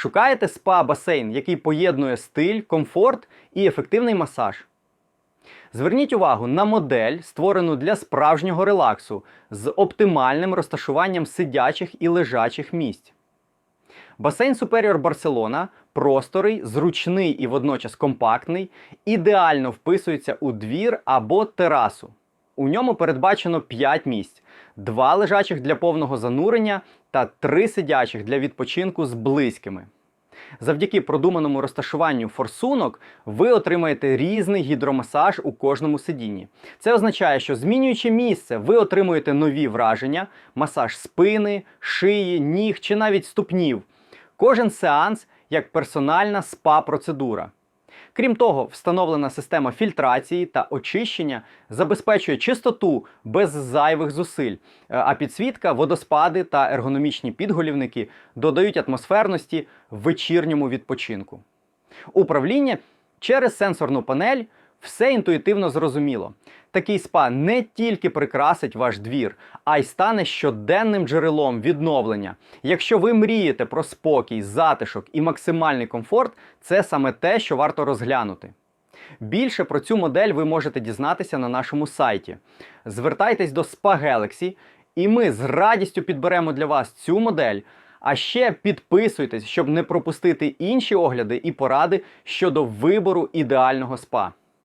Шукаєте спа-басейн, який поєднує стиль, комфорт і ефективний масаж. Зверніть увагу на модель, створену для справжнього релаксу з оптимальним розташуванням сидячих і лежачих місць. Басейн Superior Барселона просторий, зручний і водночас компактний, ідеально вписується у двір або терасу. У ньому передбачено 5 місць: 2 лежачих для повного занурення та 3 сидячих для відпочинку з близькими. Завдяки продуманому розташуванню форсунок ви отримаєте різний гідромасаж у кожному сидінні. Це означає, що змінюючи місце, ви отримуєте нові враження, масаж спини, шиї, ніг чи навіть ступнів. Кожен сеанс як персональна спа-процедура. Крім того, встановлена система фільтрації та очищення забезпечує чистоту без зайвих зусиль, Е, а підсвітка, водоспади та ергономічні підголівники додають атмосферності в вечірньому відпочинку. Управління через сенсорну панель все інтуїтивно зрозуміло. Такий спа не тільки прикрасить ваш двір, а й стане щоденним джерелом відновлення. Якщо ви мрієте про спокій, затишок і максимальний комфорт, це саме те, що варто розглянути. Більше про цю модель ви можете дізнатися на нашому сайті. Звертайтесь до Spa Galaxy, і ми з радістю підберемо для вас цю модель. А ще підписуйтесь, щоб не пропустити інші огляди і поради щодо вибору ідеального спа.